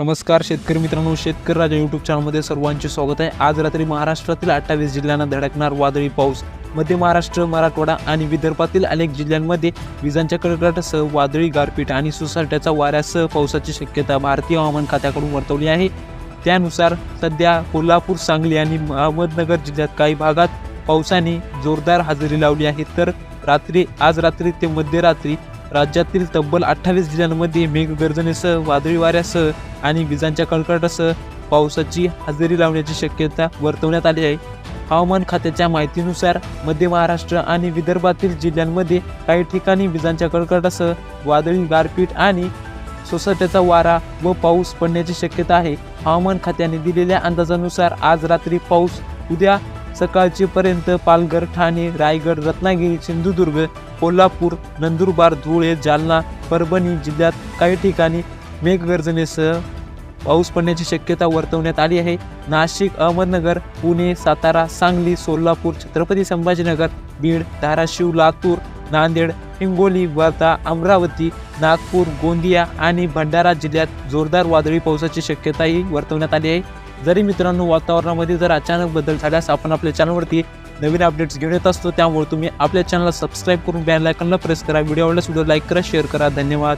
नमस्कार शेतकरी मित्रांनो शेतकरी राजा यूट्यूब चॅनलमध्ये सर्वांचे स्वागत आहे. आज रात्री महाराष्ट्रातील अठ्ठावीस जिल्ह्यांना धडकणार वादळी पाऊस. मध्य महाराष्ट्र मराठवाडा आणि विदर्भातील अनेक जिल्ह्यांमध्ये विजांच्या कडकडाटासह वादळी गारपीट आणि सुसाट्याचा वाऱ्यासह पावसाची शक्यता भारतीय हवामान खात्याकडून वर्तवली आहे. त्यानुसार सध्या कोल्हापूर सांगली आणि अहमदनगर जिल्ह्यात काही भागात पावसाने जोरदार हजेरी लावली आहे. तर रात्री आज रात्री ते मध्यरात्री राज्यातील तब्बल अठ्ठावीस जिल्ह्यांमध्ये मेघगर्जनेसह वादळी वाऱ्यासह आणि विजांच्या कडकडासह पावसाची हजेरी लावण्याची शक्यता वर्तवण्यात आली आहे. हवामान खात्याच्या माहितीनुसार मध्य महाराष्ट्र आणि विदर्भातील जिल्ह्यांमध्ये काही ठिकाणी विजांच्या कडकडासह वादळी गारपीट आणि सोसाट्याचा वारा व पाऊस पडण्याची शक्यता आहे. हवामान खात्याने दिलेल्या अंदाजानुसार आज रात्री पाऊस उद्या सकाळचेपर्यंत पालघर ठाणे रायगड रत्नागिरी सिंधुदुर्ग कोल्हापूर नंदुरबार धुळे जालना परभणी जिल्ह्यात काही ठिकाणी मेघगर्जनेसह पाऊस पडण्याची शक्यता वर्तवण्यात आली आहे. नाशिक अहमदनगर पुणे सातारा सांगली सोलापूर छत्रपती संभाजीनगर बीड धाराशिव लातूर नांदेड हिंगोली वर्धा अमरावती नागपूर गोंदिया आणि भंडारा जिल्ह्यात जोरदार वादळी पावसाची शक्यताही वर्तवण्यात आली आहे. जरी मित्रांनो वातावरणामध्ये जर अचानक बदल झाल्यास आपण आपल्या चॅनलवरती नवीन अपडेट्स घेऊन येत असतो त्यामुळे तुम्ही आपल्या चॅनलला सबस्क्राईब करून बॅनलायकनला प्रेस करा. व्हिडिओ आवडल्यास व्हिडिओ लाईक करा शेअर करा. धन्यवाद.